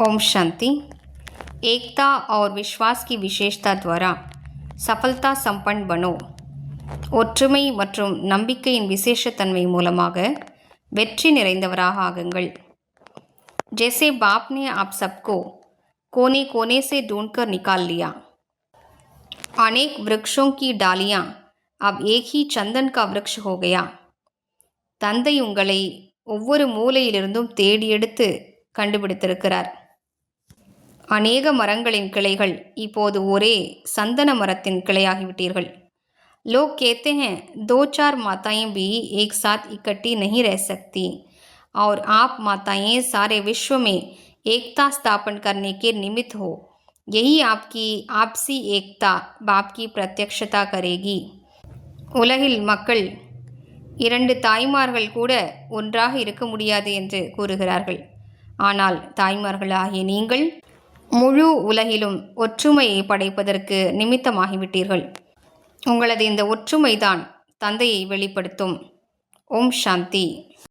ओम शांति एकता और विश्वास की विशेषता द्वारा सफलता संपन्न बनो ஒற்றுமை மற்றும் நம்பிக்கையின் விசேஷத்தன்மை மூலமாக வெற்றி நிறைந்தவராக ஆகுங்கள் जैसे बाप ने आप सबको कोने कोने से ढूंढकर निकाल लिया अनेक वृक्षों की डालियां अब एक ही चंदन का वृक्ष हो गया தந்தை உங்களை ஒவ்வொரு மூலையிலிருந்தும் தேடி எடுத்து கண்டுபிடித்திருக்கிறார் அநேக மரங்களின் கிளைகள் இப்போது ஒரே சந்தன மரத்தின் கிளையாகிவிட்டீர்கள் लोग कहते हैं दो चार माताएं भी एक साथ इकट्ठी नहीं रह सकती और आप माताएं सारे विश्व में एकता स्थापन करने के निमित्त हो यही आपकी आपसी एकता बाप की प्रत्यक्षता करेगी உலகில் மக்கள் இரண்டு தாய்மார்கள் கூட ஒன்றாக இருக்க முடியாது என்று கூறுகிறார்கள் ஆனால் தாய்மார்களாகிய நீங்கள் முழு உலகிலும் ஒற்றுமையை படைப்பதற்கு நிமித்தமாகிவிட்டீர்கள். உங்களது இந்த ஒற்றுமைதான் தந்தையை வெளிப்படுத்தும். ஓம் சாந்தி.